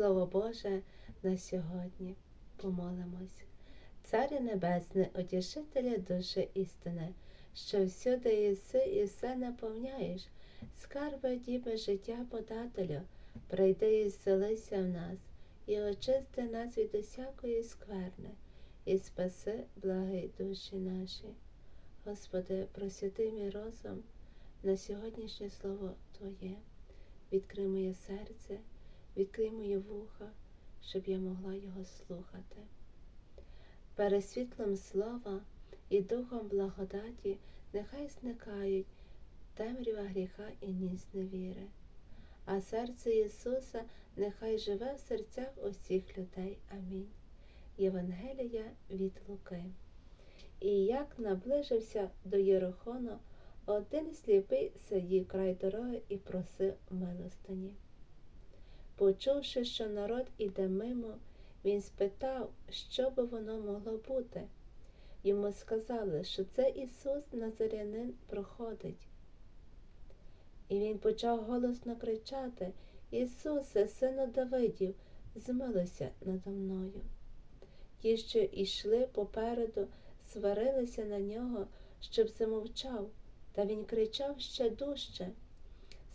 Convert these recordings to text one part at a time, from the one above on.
Слово Боже на сьогодні. Помолимось. Царю Небесний, утішителя душі істини, що всюди єси і все наповняєш, скарби діби життя подателю, прийди і зселися в нас, і очисти нас від усякої скверни, і спаси благі душі наші. Господи, просвяти мій розум на сьогоднішнє слово Твоє, відкрий моє серце, відкрий моє вуха, щоб я могла його слухати. Перед світлом слова і духом благодаті нехай зникають темрява гріха і ніс невіри, а серце Ісуса нехай живе в серцях усіх людей. Амінь. Євангелія від Луки. І як наближився до Єрихону, один сліпий сидів край дороги і просив милостині. Почувши, що народ іде мимо, він спитав, що би воно могло бути. Йому сказали, що це Ісус Назарянин проходить. І він почав голосно кричати Ісусе, сину Давидів, змилуйся надо мною. Ті, що йшли попереду, сварилися на нього, щоб замовчав, та він кричав ще дужче.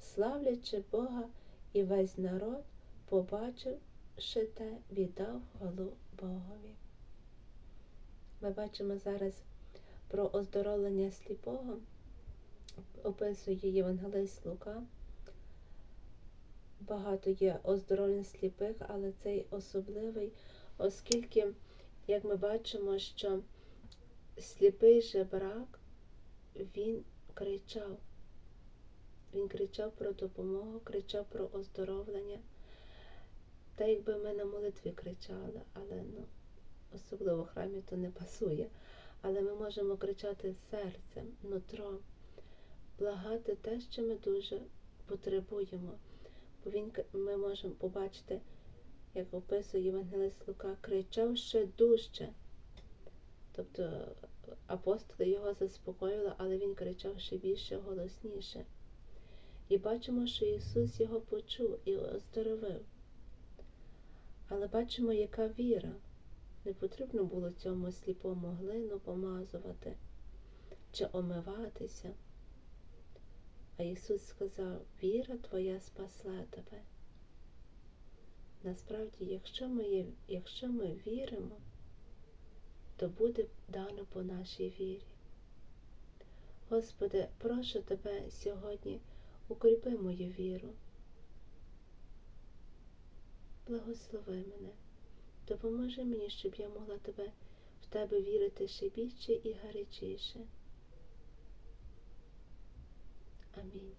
славлячи Бога, і весь народ, побачивши те, віддав хвалу Богові. Ми бачимо зараз про оздоровлення сліпого, описує Євангелист Лука. Багато є оздоровлень сліпих, але цей особливий, оскільки, як ми бачимо, що сліпий жебрак, він кричав. Він кричав про допомогу, кричав про оздоровлення. Та якби ми на молитві кричали, але ну, особливо в храмі то не пасує. Але ми можемо кричати серцем, нутром, благати те, що ми дуже потребуємо. Бо він, ми можемо побачити, як описує Євангелист Лука, кричав ще дужче. Тобто апостоли його заспокоїли, але він кричав ще більше, голосніше. І бачимо, що Ісус його почув і оздоровив. Але бачимо, яка віра. Не потрібно було цьому сліпому глину помазувати чи омиватися. А Ісус сказав, віра Твоя спасла тебе. Насправді, якщо ми, якщо ми віримо, то буде дано по нашій вірі. Господи, прошу Тебе сьогодні, укріпи мою віру. Благослови мене, допоможи мені, щоб я могла тебе в Тебе вірити ще більше і гарячіше. Амінь.